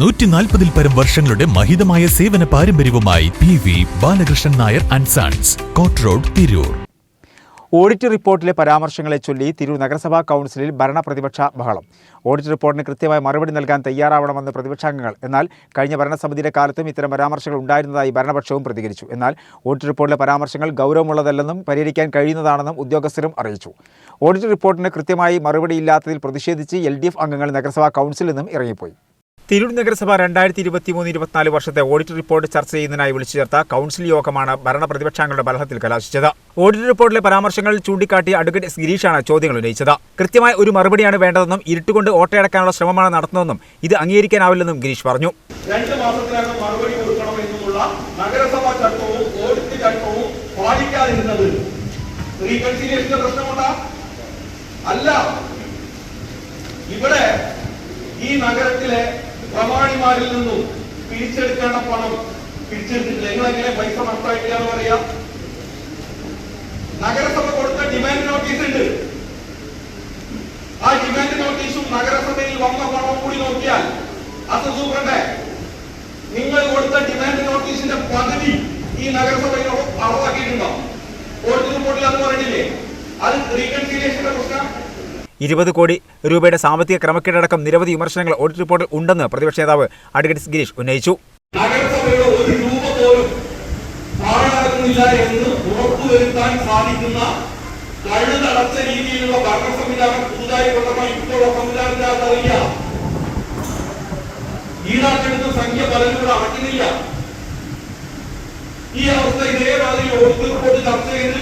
നൂറ്റി നാൽപ്പതിൽ പരം വർഷങ്ങളുടെ മഹിതമായ സേവന പാരമ്പര്യവുമായി P V Balakrishnan Nair and sons court road Tirur. Audit റിപ്പോർട്ടിലെ പരാമർശങ്ങളെ ചൊല്ലി തിരൂർ നഗരസഭാ കൗൺസിലിൽ ഭരണപ്രതിപക്ഷ ബഹളം. ഓഡിറ്റ് റിപ്പോർട്ടിന് കൃത്യമായ മറുപടി നൽകാൻ തയ്യാറാവണമെന്ന് പ്രതിപക്ഷാംഗങ്ങൾ. എന്നാൽ കഴിഞ്ഞ ഭരണസമിതിയുടെ കാലത്തും ഇത്തരം പരാമർശങ്ങൾ ഉണ്ടായിരുന്നതായി ഭരണപക്ഷവും പ്രതികരിച്ചു. എന്നാൽ ഓഡിറ്റ് റിപ്പോർട്ടിലെ പരാമർശങ്ങൾ ഗൗരവമുള്ളതല്ലെന്നും പരിഹരിക്കാൻ കഴിയുന്നതാണെന്നും ഉദ്യോഗസ്ഥരും അറിയിച്ചു. ഓഡിറ്റ് റിപ്പോർട്ടിന് കൃത്യമായി മറുപടിയില്ലാത്തതിൽ പ്രതിഷേധിച്ച് എൽ അംഗങ്ങൾ നഗരസഭാ കൗൺസിലിൽ നിന്നും ഇറങ്ങിപ്പോയി. തിരൂർ നഗരസഭ രണ്ടായിരത്തി ഇരുപത്തി മൂന്ന് ഇരുപത്തിനാല് വർഷത്തെ ഓഡിറ്റ് റിപ്പോർട്ട് ചർച്ച ചെയ്യുന്നതിനായി വിളിച്ചു ചേർത്ത കൗൺസിൽ യോഗമാണ് ഭരണ പ്രതിപക്ഷാംഗങ്ങളുടെ ബലഹത്തിൽ കലാശിച്ചത്. ഓഡിറ്റ് റിപ്പോർട്ടിലെ പരാമർശങ്ങൾ ചൂണ്ടിക്കാട്ടി അഡ്വക്കേറ്റ് ഗിരീഷാണ് ചോദ്യങ്ങൾ ഉന്നയിച്ചത്. കൃത്യമായ ഒരു മറുപടിയാണ് വേണ്ടതെന്നും ഇരുട്ടുകൊണ്ട് ഓട്ടയടക്കാനുള്ള ശ്രമമാണ് നടത്തുന്നതെന്നും ഇത് അംഗീകരിക്കാനാവില്ലെന്നും ഗിരീഷ് പറഞ്ഞു. രണ്ട് മറുപടി നഗരസഭാ ഓഡിറ്റ് ഇവിടെ ഈ നഗരത്തിലെ പ്രമാണിമാരിൽ നിന്നും പിരിച്ചെടുക്കേണ്ട പണം പിരിച്ചെടുത്തിട്ടില്ല. നിങ്ങൾ എങ്ങനെ പൈസ നഷ്ടമായിട്ടില്ല എന്ന് പറയാ? നഗരസഭ കൊടുത്ത ഡിമാൻഡ് നോട്ടീസ് ഉണ്ട്. ആ ഡിമാൻഡ് നോട്ടീസും നഗരസഭയിൽ വന്ന പണവും കൂടി നോക്കിയാൽ അത് സൂപ്രണ്ട് നിങ്ങൾ കൊടുത്ത ഡിമാൻഡ് നോട്ടീസിന്റെ പകുതി ഈ നഗരസഭയിൽ അളവാക്കിയിട്ടുണ്ടോ ഓഡിറ്റ് റിപ്പോർട്ടിൽ അത് പറഞ്ഞില്ലേ? അത് റീകൺസിലിയേഷന്റെ പ്രശ്നം. ഇരുപത് കോടി രൂപയുടെ സാമ്പത്തിക ക്രമക്കേടടക്കം നിരവധി വിമർശനങ്ങൾ ഓഡിറ്റ് റിപ്പോർട്ടിൽ ഉണ്ടെന്ന് പ്രതിപക്ഷ നേതാവ് അഡ്വക്കേറ്റ് ഗിരീഷ് ഉന്നയിച്ചു. എന്ന് സാധിക്കുന്ന രീതിയിലുള്ള ഭരണ അറിയില്ല ഈടാക്കെടുത്ത സംഖ്യ പലരും അടയ്ക്കുന്നില്ല. ഈ അവസ്ഥ ഓഡിറ്റ് റിപ്പോർട്ട് ചർച്ച ചെയ്ത്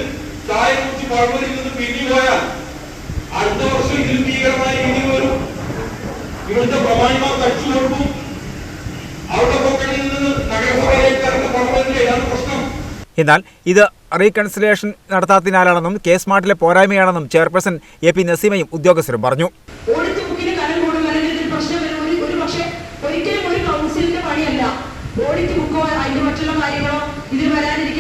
ചായ കുറിച്ച് പഴമതിൽ പിരിഞ്ഞു പോയാൽ അടുത്ത വർഷം ഇതിൽ ഭീകരമായ രീതി വരും. ഇവിടുത്തെ പ്രമാണിമാർ കഴിച്ചു കൊടുക്കും അവിടെ പോക്കറ്റിൽ നിന്ന് നഗരസഭയിലേക്ക് ഇറങ്ങുന്ന പണമല്ലേ ഇതാണ് പ്രശ്നം. എന്നാൽ ഇത് റീകൺസിലേഷൻ നടത്താത്തതിനാലാണെന്നും കെ സ്മാർട്ടിലെ പോരായ്മയാണെന്നും ചെയർപേഴ്സൺ എ പി നസീമയും ഉദ്യോഗസ്ഥരും പറഞ്ഞു. ഓഡിറ്റ് ബുക്കോ കനം മറ്റുള്ള കാര്യങ്ങളോ ഇതിൽ പ്രശ്നം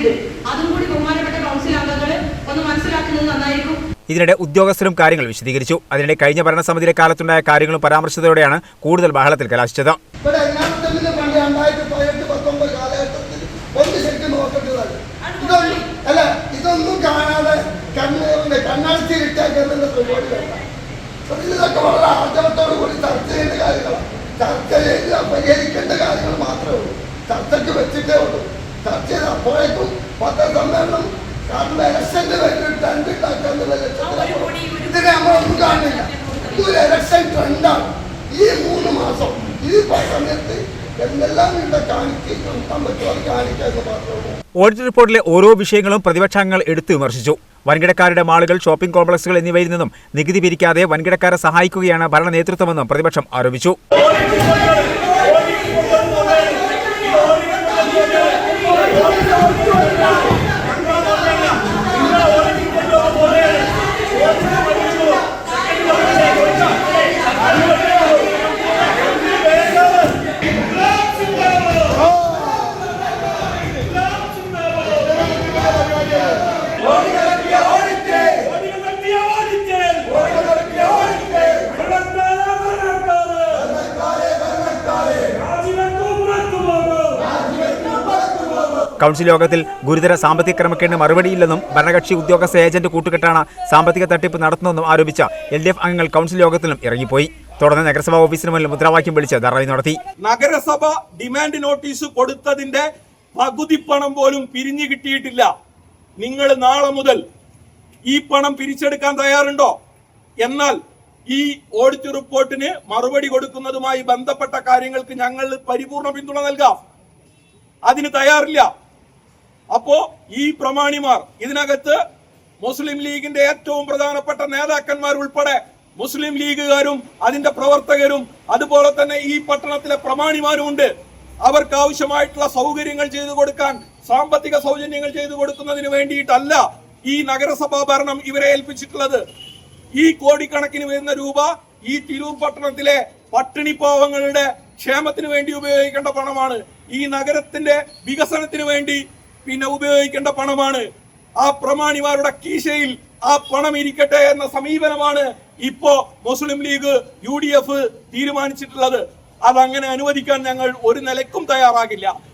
സാഹചര്യമുണ്ട് അതും കൂടി ബഹുമാനപ്പെട്ട കൗൺസിൽ അംഗങ്ങൾ ഒന്ന് മനസ്സിലാക്കുന്നത് നന്നായിരിക്കും. ഇതിനിടെ ഉദ്യോഗസ്ഥരും കാര്യങ്ങൾ വിശദീകരിച്ചു. അതിനിടെ കഴിഞ്ഞ ഭരണസമിതിയുടെ കാലത്തുണ്ടായ കാര്യങ്ങളും പരാമർശിച്ചതോടെയാണ് കൂടുതൽ ബഹളത്തിൽ കലാശിച്ചത്. ഇതൊന്നും കാണാതെ കണ്ണ് ഇതൊക്കെ വളരെ ആർജവത്തോടു കൂടി ചർച്ച ചെയ്യേണ്ട കാര്യങ്ങളാണ്. ചർച്ച ചെയ്ത് പരിഹരിക്കേണ്ട കാര്യങ്ങൾ മാത്രമേ ഉള്ളൂ. ചർച്ചയ്ക്ക് വെച്ചിട്ടേ ഉള്ളൂ. ചർച്ച ചെയ്ത് അപ്പോഴേക്കും പത്രസമ്മേളനം കാരണം ഇലക്ഷന്റെ വേണ്ടി ട്രെൻഡ് ഉണ്ടാക്കാന്നുള്ള ലക്ഷ്യത്തിലാണ് ഇതിനെ നമ്മളൊന്നും കാണുന്നില്ല. ഇതൊരു ഇലക്ഷൻ ട്രെൻഡാണ് ഈ മൂന്ന് മാസം ഈ സമയത്ത് ഓഡിറ്റ് റിപ്പോർട്ടിലെ ഓരോ വിഷയങ്ങളും പ്രതിപക്ഷാംഗങ്ങൾ എടുത്തു വിമർശിച്ചു. വൻകിടക്കാരുടെ മാളുകൾ ഷോപ്പിംഗ് കോംപ്ലക്സുകൾ എന്നിവയിൽ നിന്നും നികുതി പിരിക്കാതെ വൻകിടക്കാരെ സഹായിക്കുകയാണ് ഭരണ നേതൃത്വമെന്നും പ്രതിപക്ഷം ആരോപിച്ചു. കൗൺസിൽ യോഗത്തിൽ ഗുരുതര സാമ്പത്തിക ക്രമക്കേടിന് മറുപടിയില്ലെന്നും ഭരണകക്ഷി ഉദ്യോഗസ്ഥ ഏജന്റ് കൂട്ടുകെട്ടാണ് സാമ്പത്തിക തട്ടിപ്പ് നടത്തുന്നതെന്നും ആരോപിച്ച എൽ അംഗങ്ങൾ കൗൺസിൽ യോഗത്തിലും ഇറങ്ങിപ്പോയി. തുടർന്ന് നഗരസഭാ ഓഫീസിന് മുന്നിൽ മുദ്രാവാക്യം വിളിച്ച് ധർണ നടത്തി. നഗരസഭ ഡിമാൻഡ് നോട്ടീസ് കൊടുത്തതിന്റെ പകുതി പണം പോലും പിരിഞ്ഞു കിട്ടിയിട്ടില്ല. നിങ്ങൾ നാളെ മുതൽ ഈ പണം പിരിച്ചെടുക്കാൻ തയ്യാറുണ്ടോ? എന്നാൽ ഈ ഓഡിറ്റ് റിപ്പോർട്ടിന് മറുപടി കൊടുക്കുന്നതുമായി ബന്ധപ്പെട്ട കാര്യങ്ങൾക്ക് ഞങ്ങൾ പരിപൂർണ പിന്തുണ നൽകാം. അതിന് തയ്യാറില്ല. അപ്പോ ഈ പ്രമാണിമാർ ഇതിനകത്ത് മുസ്ലിം ലീഗിന്റെ ഏറ്റവും പ്രധാനപ്പെട്ട നേതാക്കന്മാർ ഉൾപ്പെടെ മുസ്ലിം ലീഗുകാരും അതിന്റെ പ്രവർത്തകരും അതുപോലെ തന്നെ ഈ പട്ടണത്തിലെ പ്രമാണിമാരും ഉണ്ട്. അവർക്ക് ആവശ്യമായിട്ടുള്ള സൗകര്യങ്ങൾ ചെയ്തു കൊടുക്കാൻ സാമ്പത്തിക സൗജന്യങ്ങൾ ചെയ്തു കൊടുക്കുന്നതിന് വേണ്ടിയിട്ടല്ല ഈ നഗരസഭാ ഭരണം ഇവരെ ഏൽപ്പിച്ചിട്ടുള്ളത്. ഈ കോടിക്കണക്കിന് വരുന്ന രൂപ ഈ തിരൂർ പട്ടണത്തിലെ പട്ടിണി പാവങ്ങളുടെ ക്ഷേമത്തിന് വേണ്ടി ഉപയോഗിക്കേണ്ട പണമാണ്. ഈ നഗരത്തിന്റെ വികസനത്തിന് വേണ്ടി പിന്നെ ഉപയോഗിക്കേണ്ട പണമാണ്. ആ പ്രമാണിമാരുടെ കീശയിൽ ആ പണം ഇരിക്കട്ടെ എന്ന സമീപനമാണ് ഇപ്പോ Muslim League U D F തീരുമാനിച്ചിട്ടുള്ളത്. അതങ്ങനെ അനുവദിക്കാൻ ഞങ്ങൾ ഒരു നിലക്കും തയ്യാറാകില്ല.